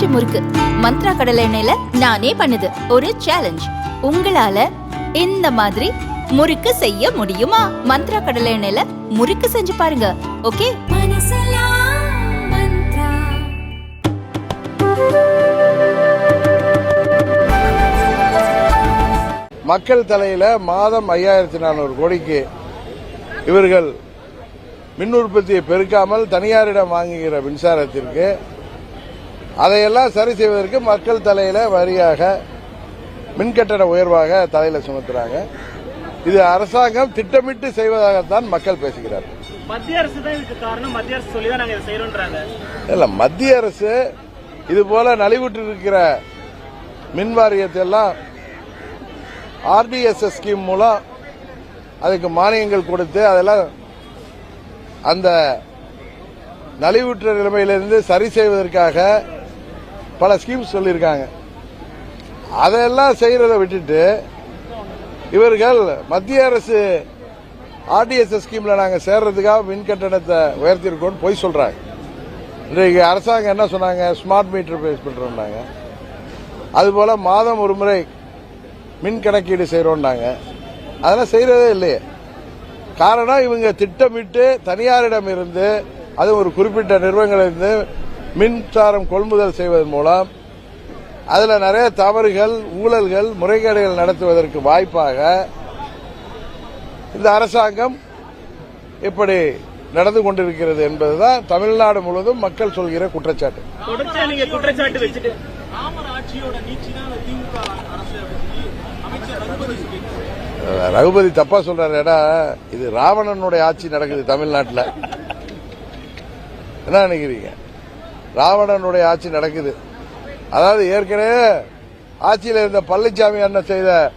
ஆச்சி முறுக்கு. மந்த்ரா கடலை எண்ணெயில நானே பண்ணுது. ஒரு சேலஞ்ச் உங்களால இந்த மாதிரி முறுக்கு செய்ய முடியுமா? மந்த்ரா கடலை எண்ணெயில முறுக்கு செஞ்சு பாருங்க. ஓகே? மக்கள் தலையில மாதம் ஐயாயிரத்தி நானூறு கோடிக்கு இவர்கள் மின் உற்பத்தியை பெருக்காமல் தனியாரிடம் வாங்குகிற மின்சாரத்திற்கு அதையெல்லாம் சரி செய்வதற்கு மக்கள் தலையில வரியாக மின்கட்டண உயர்வாக தலையில சுமத்துறாங்க. இது அரசாங்கம் திட்டமிட்டு செய்வதாகத்தான் மக்கள் பேசுகிறார்கள். மத்திய அரசு தான் இதுக்கு காரணம். மத்திய அரசு சொல்லி தான் இல்ல மத்திய அரசு இது போல நலிவுற்று இருக்கிற மின் வாரியத்தை எல்லாம் ஆர்டிஎஸ்எஸ் ஸ்கீம் மூலம் அதுக்கு மானியங்கள் கொடுத்து அதெல்லாம் அந்த நலிவுற்ற நிலைமையிலிருந்து சரி செய்வதற்காக பல ஸ்கீம்ஸ் சொல்லியிருக்காங்க. அதையெல்லாம் செய்கிறத விட்டுட்டு இவர்கள் மத்திய அரசு ஆர்டிஎஸ்எஸ் ஸ்கீம்ல நாங்கள் சேர்றதுக்காக மின் கட்டணத்தை உயர்த்திருக்கோம்னு பொய் சொல்றாங்க. இன்றைக்கு அரசாங்கம் என்ன சொன்னாங்க? ஸ்மார்ட் மீட்டர் பேஸ் பண்றோம்னாங்க. அதுபோல மாதம் ஒரு முறை மின் கணக்கீடு செய்யறோம்னாங்க அதெல்லாம் செய்யறதே இல்லையே. காரணம் இவங்க திட்டமிட்டு தனியாரிடம் இருந்து அது ஒரு குறிப்பிட்ட நிறுவனங்களிலிருந்து மின்சாரம் கொள்முதல் செய்வதன் மூலம் அதுல நிறைய தவறுகள் ஊழல்கள் முறைகேடுகள் நடத்துவதற்கு வாய்ப்பாக இந்த அரசாங்கம் இப்படி நடந்து கொண்டிருக்கிறது என்பதுதான் தமிழ்நாடு முழுவதும் மக்கள் சொல்கிற குற்றச்சாட்டு. ரகுபதி தப்பா சொல்றாரு ஏடா இது ராவணனுடைய ஆட்சி நடக்குது தமிழ்நாட்டில். என்ன நினைக்கிறீங்க? ராவணனுடைய ஆட்சி நடக்குது. அதாவது ஏற்கனவே ஆட்சியில் இருந்த பழனிசாமி அண்ணன் செய்த?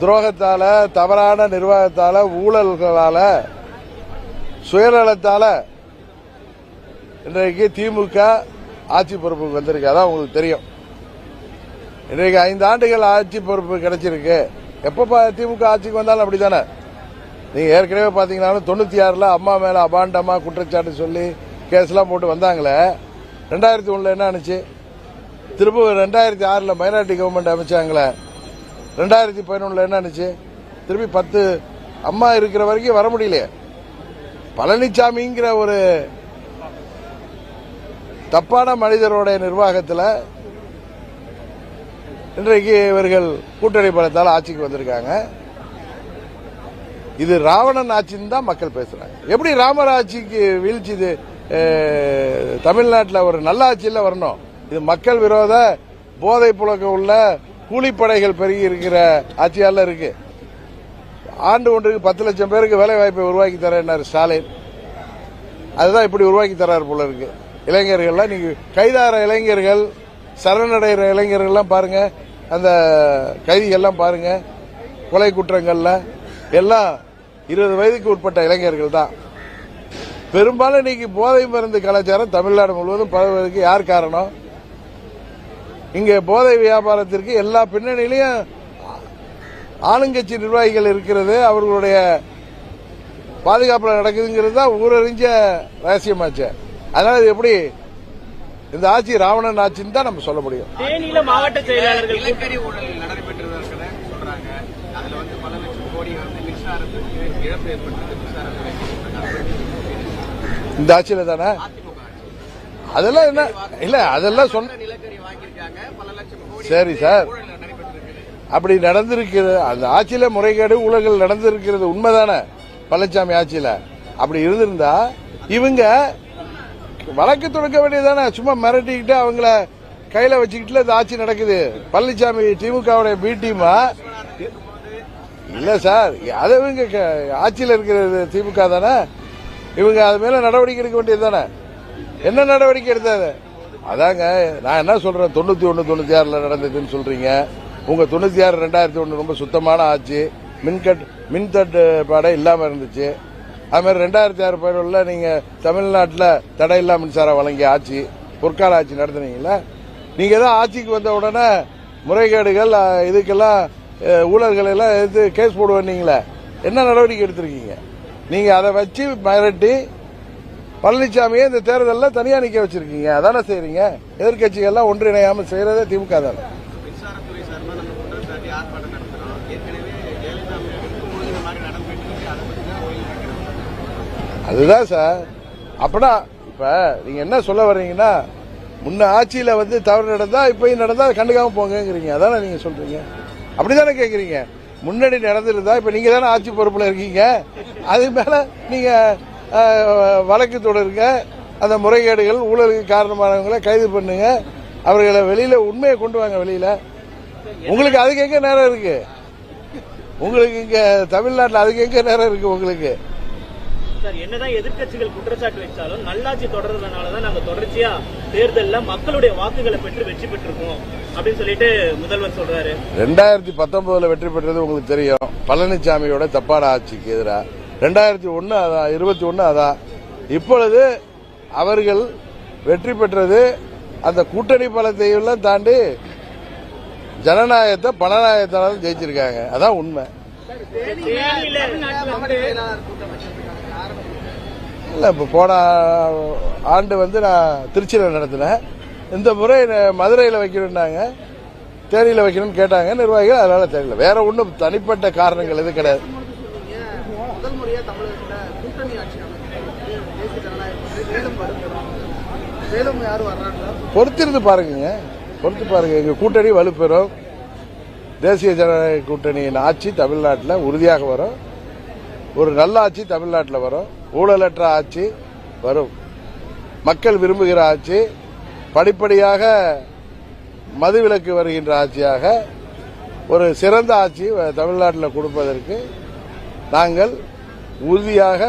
துரோகத்தால தவறான நிர்வாகத்தால ஊழல்களால சுயநலத்தால இன்றைக்கு திமுக ஆட்சி பொறுப்புக்கு வந்திருக்கு. அதான் உங்களுக்கு தெரியும். இன்றைக்கு ஐந்து ஆண்டுகள் ஆட்சி பொறுப்பு கிடைச்சிருக்கு. எப்ப திமுக ஆட்சிக்கு வந்தாலும் அப்படித்தானே? நீங்க ஏற்கனவே பாத்தீங்கன்னா தொண்ணூத்தி ஆறுல அம்மா மேல அபாண்டமா குற்றச்சாட்டு சொல்லி கேஸ்லாம் போட்டு வந்தாங்களே. ரெண்டாயிரத்தி ஒன்றில் என்ன ஆனிச்சு? திரும்ப ரெண்டாயிரத்தி ஆறில் மைனாரிட்டி கவர்மெண்ட் அமைச்சாங்களே. ரெண்டாயிரத்தி பதினொன்றில் என்ன ஆனிச்சு? திரும்பி பத்து அம்மா இருக்கிற வரைக்கும் வர முடியலையே. பழனிசாமிங்கிற ஒரு தப்பான மனிதருடைய நிர்வாகத்தில் இன்றைக்கு இவர்கள் கூட்டணி பலத்தால் ஆட்சிக்கு வந்திருக்காங்க. இது ராவணன் ஆட்சின்னு தான் மக்கள் பேசுறாங்க. எப்படி ராமர் ஆட்சிக்கு வீழ்ச்சி இது தமிழ்நாட்டில் ஒரு நல்லாட்சியில் வரணும். இது மக்கள் விரோத போதை புழக்கம் உள்ள கூலிப்படைகள் பெருகி இருக்கிற ஆட்சியால் இருக்கு. ஆண்டு ஒன்றுக்கு பத்து லட்சம் பேருக்கு வேலை வாய்ப்பை உருவாக்கி தரேன்னாரு ஸ்டாலின். அதுதான் இப்படி உருவாக்கி தர்றாரு போல இருக்கு. இளைஞர்கள்லாம் நீங்க கைதார இளைஞர்கள் சரணடைகிற இளைஞர்கள்லாம் பாருங்க. அந்த கைதிகள்லாம் பாருங்க. கொலை குற்றங்கள்ல எல்லாம் இருபது வயதுக்கு உட்பட்ட இளைஞர்கள் தான் பெரும்பாலும் இன்னைக்கு போதை மருந்து கலாச்சாரம் தமிழ்நாடு முழுவதும் பரவுவதற்கு யார் காரணம்? இங்க போதை வியாபாரத்திற்கு எல்லா பின்னணியிலையும் ஆளுங்கட்சி நிர்வாகிகள் இருக்கிறது. அவர்களுடைய பாதுகாப்புல நடக்குதுங்கிறது தான் ஊரறிஞ்ச ரகசியமாச்சு. அதனால இது எப்படி இந்த ஆட்சி ராவணன் ஆட்சின்னு தான் நம்ம சொல்ல முடியும். தேனியில மாவட்ட செயலாளர்கள் கூட்டம். நிலக்கரி ஊழல் நடைபெற்றதாக சொல்றாங்க. அதுல வந்து பல லட்சம் கோடி வந்து மின்சாரத்துக்கு இழப்பு ஏற்பட்டது மின்சாரத்துறை இந்த ஆட்சியில தானே? அதெல்லாம் என்ன? இல்ல அதெல்லாம் சொன்ன சரி சார். அப்படி நடந்திருக்கிறது அந்த ஆட்சியில முறைகேடு ஊழல்கள் நடந்திருக்கிறது உண்மைதானே? பழனிசாமி ஆட்சியில. அப்படி இருந்திருந்தா இவங்க வழக்கு தொடக்க வேண்டியதானே சும்மா மிரட்டிக்கிட்டு அவங்கள கையில வச்சுக்கிட்டு இந்த ஆட்சி நடக்குது. பழனிசாமி திமுகவுடைய பி டீமா? இல்ல சார். அது இவங்க க- ஆட்சியில இருக்கிறது திமுக தானே? இவங்க அது மேல நடவடிக்கை எடுக்க வேண்டியது தானே? என்ன நடவடிக்கை எடுத்தாது? அதாங்க நான் என்ன சொல்றேன்? தொண்ணூத்தி ஒன்று தொண்ணூத்தி ஆறுல நடந்ததுன்னு சொல்றீங்க. உங்க தொண்ணூத்தி ஆறு ரெண்டாயிரத்தி ஒன்று ரொம்ப சுத்தமான ஆட்சி. மின்கட் மின் தட்டுப்பாடே இல்லாம இருந்துச்சு. அது மாதிரி ரெண்டாயிரத்தி ஆறு பதினொன்னுல நீங்க தமிழ்நாட்டில் தடையில்லா மின்சாரம் வழங்கிய ஆட்சி பொற்கால ஆட்சி நடத்துனீங்களா நீங்க தான் ஆட்சிக்கு வந்த உடனே முறைகேடுகள் இதுக்கெல்லாம் ஊழல்களை எல்லாம் எடுத்து கேஸ் போடுவீங்களே என்ன நடவடிக்கை எடுத்திருக்கீங்க? நீங்க அதை வச்சு மிரட்டி பழனிசாமியை இந்த தேர்தலில் தனியா நிக்க வச்சிருக்கீங்க. அதானே செய்றீங்க? எதிர்க்கட்சிகள்லாம் ஒன்றிணையாம செய்யறதே திமுக தானே. அதுதான் சார். அப்பனா இப்ப நீங்க என்ன சொல்ல வர்றீங்கன்னா முன்ன ஆட்சியில வந்து தவறு நடந்தா இப்பயும் நடந்தா கண்டுக்காம போங்கங்கிறீங்க. அதானே நீங்க சொல்றீங்க? அப்படிதானே கேக்குறீங்க? முன்னாடி நடந்திருந்தா இப்ப நீங்க தானே ஆட்சி பொறுப்புல இருக்கீங்க? அது மேல நீங்க வழக்கு தொடருங்க. அந்த முறைகேடுகள் ஊழலுக்கு காரணமானவங்களை கைது பண்ணுங்க. அவர்களை வெளியில உண்மையை கொண்டு வாங்க வெளியில. உங்களுக்கு அதுக்கு எங்க நேரம் இருக்கு? உங்களுக்கு இங்க தமிழ்நாட்டில் அதுக்கு எங்க நேரம் இருக்கு உங்களுக்கு? சார் என்னதான் எதிர்க்கட்சிகள் குற்றச்சாட்டு வச்சாலும் நல்லாட்சி தொடர்றதுனாலதான் நாங்க தொடர்ச்சியா தேர்தல்ல மக்களுடைய வாக்குகளை பெற்று வெற்றி பெற்றிருக்கோம் அப்படின்னு சொல்லிட்டு முதல்வர் சொல்றாரு. ரெண்டாயிரத்தி பத்தொன்பதுல வெற்றி பெற்றது உங்களுக்கு தெரியும். பழனிசாமியோட தப்பான ஆட்சிக்கு எதிராக ரெண்டாயிரத்தி ஒன்னு அதான் இருபத்தி ஒன்னு அதான் இப்பொழுது அவர்கள் வெற்றி பெற்றது அந்த கூட்டணி பலத்தையும் எல்லாம் தாண்டி ஜனநாயகத்தை பணநாயகத்தால ஜெயிச்சிருக்காங்க. அதான் உண்மை. இல்லை இப்போ போன ஆண்டு வந்து நான் திருச்சியில் நடத்தினேன். இந்த முறை மதுரையில் வைக்கணும்னாங்க தேனியில் வைக்கணும்னு கேட்டாங்க நிர்வாகிகள் அதனால தெரியல வேற ஒன்றும் தனிப்பட்ட காரணங்கள் எதுவும் கிடையாது. பொறுத்திருந்து பாருங்க பொறுத்து பாருங்க. எங்க கூட்டணி வலுப்பெறும். தேசிய ஜனநாயக கூட்டணியின் ஆட்சி தமிழ்நாட்டில் உறுதியாக வரும். ஒரு நல்ல ஆட்சி தமிழ்நாட்டில் வரும். ஊழலற்ற ஆட்சி வரும். மக்கள் விரும்புகிற ஆட்சி படிப்படியாக மதுவிலக்கு வருகின்ற ஆட்சியாக ஒரு சிறந்த ஆட்சி தமிழ்நாட்டில் கொடுப்பதற்கு நாங்கள் உறுதியாக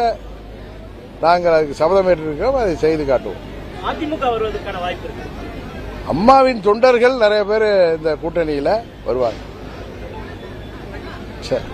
நாங்கள் அதுக்கு சபதமேற்றிருக்கிறோம் அதை செய்து காட்டுவோம். அதிமுக வருவதற்கான வாய்ப்பு இருக்கு. அம்மாவின் தொண்டர்கள் நிறைய பேர் இந்த கூட்டணியில வருவாங்க. சரி.